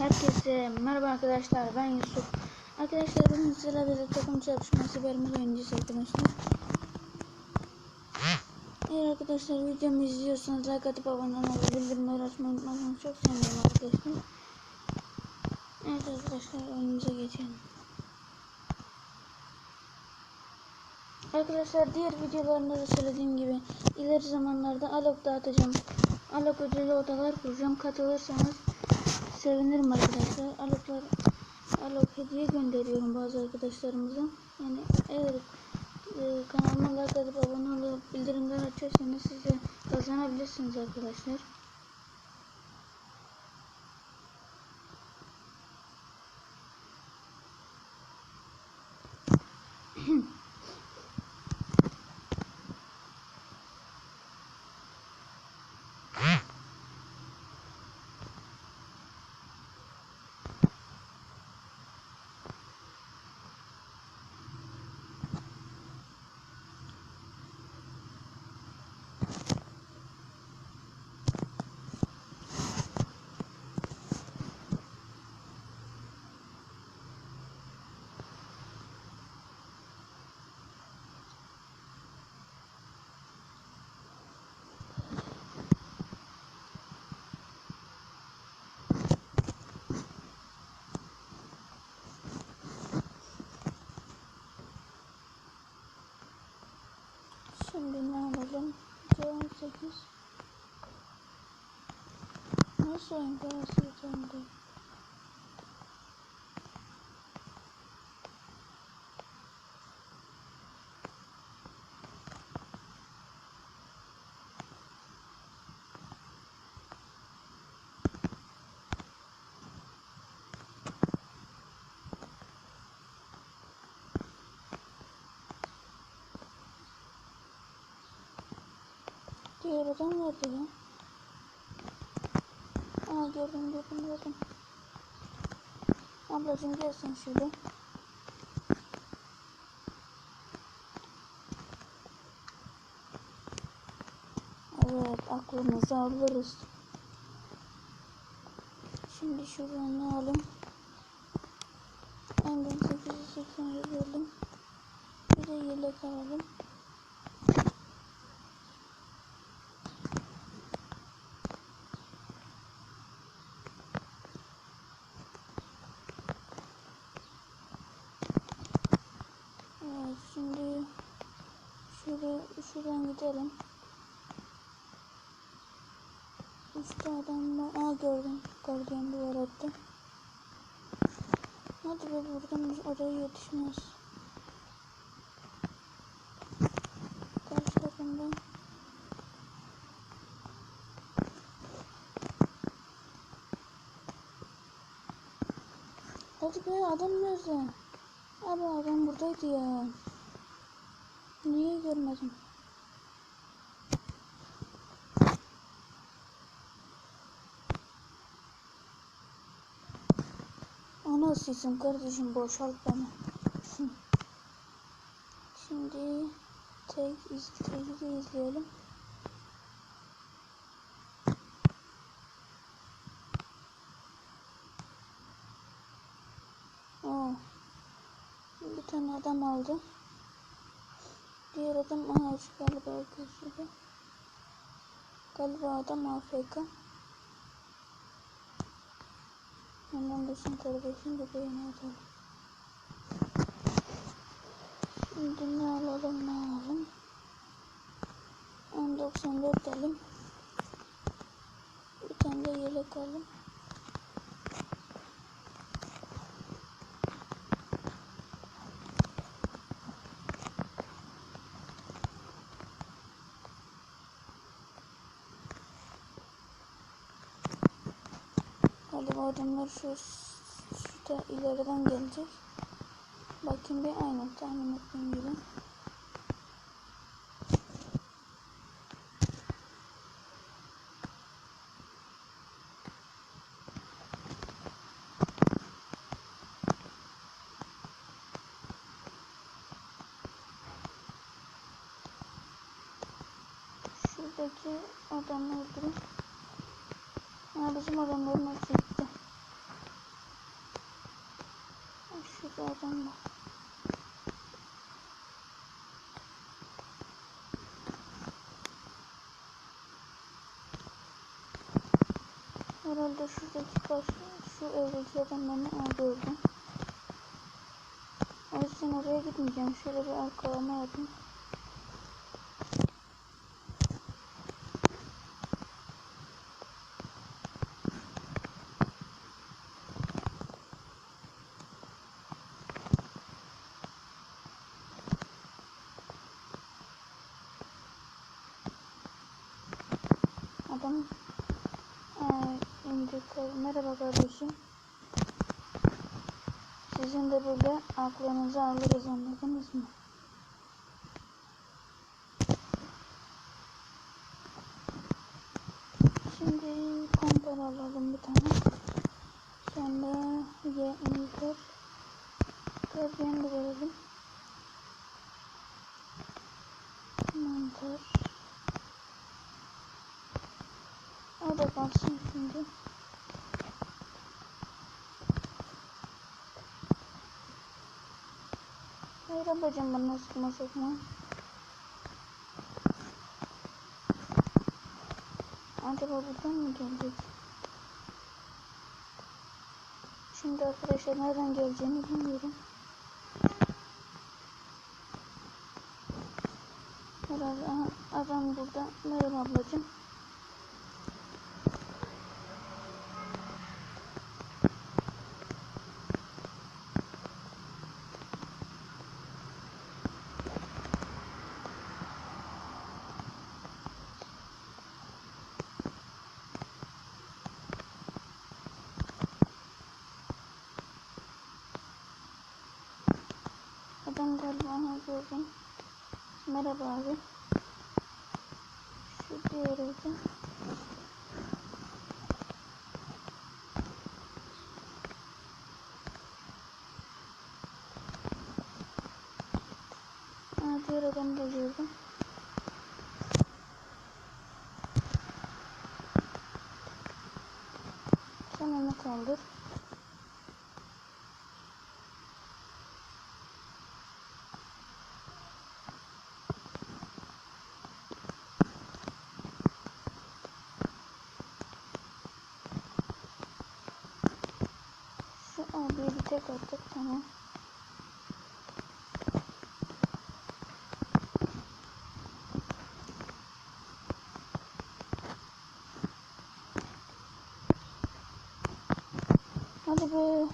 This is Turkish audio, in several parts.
Herkese merhaba arkadaşlar ben Yusuf. Arkadaşlar bugün sizlerle birlikte takım çalışması bölümü oynayacağız arkadaşlar. Eğer arkadaşlar videomu izliyorsanız like atıp abone olup bildirimleri açmayı unutmazsanız çok sevinirim arkadaşlar. Evet arkadaşlar oyunumuza geçelim. Arkadaşlar diğer videolarımda da söylediğim gibi ileri zamanlarda alok dağıtacağım. Alok ödülü odalar kuracağım. Katılırsanız sevinirim arkadaşlar. Aloklar alok hediye gönderiyorum bazı arkadaşlarımıza. Yani eğer e, kanalıma like atıp abone olup bildirimleri açarsanız siz de kazanabilirsiniz arkadaşlar. Şimdi ne alalım? C18 Nasıl oyun parası üzerinde? Diğer adam nerede ya? Aa gördüm gördüm gördüm. Ablacım gel sen şöyle. Evet aklımızı alırız. Şimdi şuradan ne alalım? Engin 880 alalım. Bir de yelek alalım. Evet şimdi şuraya şuradan gidelim. Üstte adam var. Aa gördüm. Gardiyan duvar attı. Hadi be buradan biz oraya yetişmez. Karşı takımdan. Hadi be adam nerede? Abi adam buradaydı ya. Niye görmedim? Ana sesim kardeşim boşalt beni. Şimdi tek iz, izleyelim. Aa, bir tane adam aldı. Diğer adam ağaç galiba gözüyle. Galiba adam AFK. Hemen dursun kardeşim de beğeni atalım. Şimdi ne alalım ne alalım. 1094 alalım. Bir tane de yelek alalım. Galiba adamlar şu şurada ileriden gelecek. Bakayım bir aynen tahmin ettiğim gibi. Şuradaki adamı öldürün. Ha bizim adamların hepsi gitti. Şurada adam var. Herhalde şuradaki karşı, şu evdeki adamlarını Aa, gördüm. O yüzden oraya gitmeyeceğim. Şöyle bir arkalama yapayım. Adam Aa, indi. Merhaba kardeşim. Sizin de böyle aklınızı alırız anladınız mı? Şimdi pompalı alalım bir tane. Sonra ye kar gardiyan da verelim. Mantar. O da kalsın şimdi. Hayır ablacığım bana sıkma sokma. Acaba buradan mı gelecek? Şimdi arkadaşlar nereden geleceğini bilmiyorum. Herhalde adam burada. Merhaba ablacığım. Adam galiba gördüm. Merhaba abi. Şu diğer evde. Aa, diğer adamı da gördüm. Sen onu kaldır. Abiye bir tek attık tamam. Hadi be.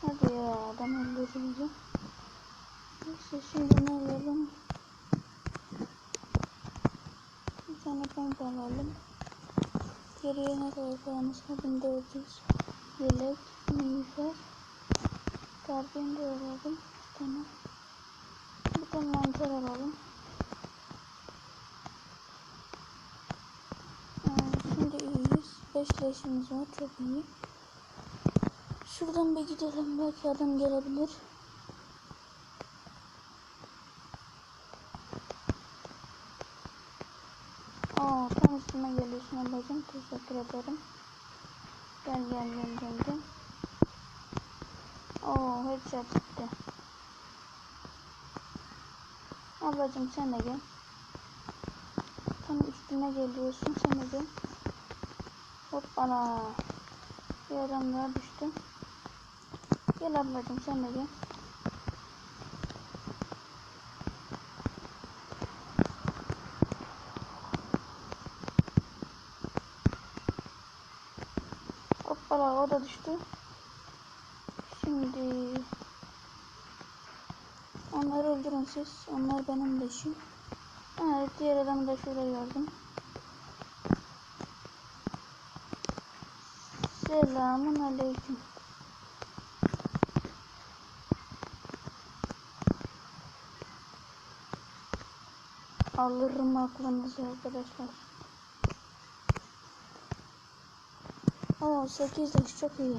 Hadi ya adam öldürüldü. Neyse şimdi ne alalım? Bir tane pompa alalım. Geriye ne kadar paramız var? 1400. Yelek, miğfer. Gardiyan da alalım. Tane. Bir tane mantar alalım. Ee, şimdi iyiyiz. 5 leşimiz var. Çok iyi. Şuradan bir gidelim. Belki adam gelebilir. Üstüme geliyorsun ablacığım. Teşekkür ederim. Gel gel gel gel gel. Oo, headshot çıktı. Ablacığım sen de gel. Tam üstüme geliyorsun sen de gel. Hoppala. Bir adam daha düştü. Gel ablacığım sen de gel. Hoppala o da düştü. Şimdi onları öldürün siz. Onlar benim leşim. Evet diğer adamı da şurada gördüm. Selamun aleyküm. Alırım aklınızı arkadaşlar. Oo 8 yaş çok iyi.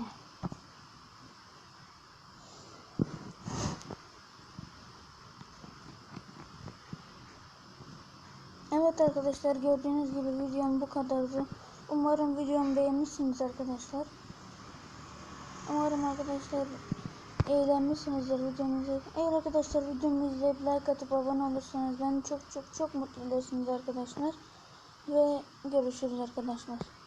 Evet arkadaşlar gördüğünüz gibi videom bu kadardı. Umarım videomu beğenmişsiniz arkadaşlar. Umarım arkadaşlar eğlenmişsinizdir videomuzu. Eğer arkadaşlar videomu izleyip like atıp abone olursanız beni çok çok çok mutlu edersiniz arkadaşlar. Ve görüşürüz arkadaşlar.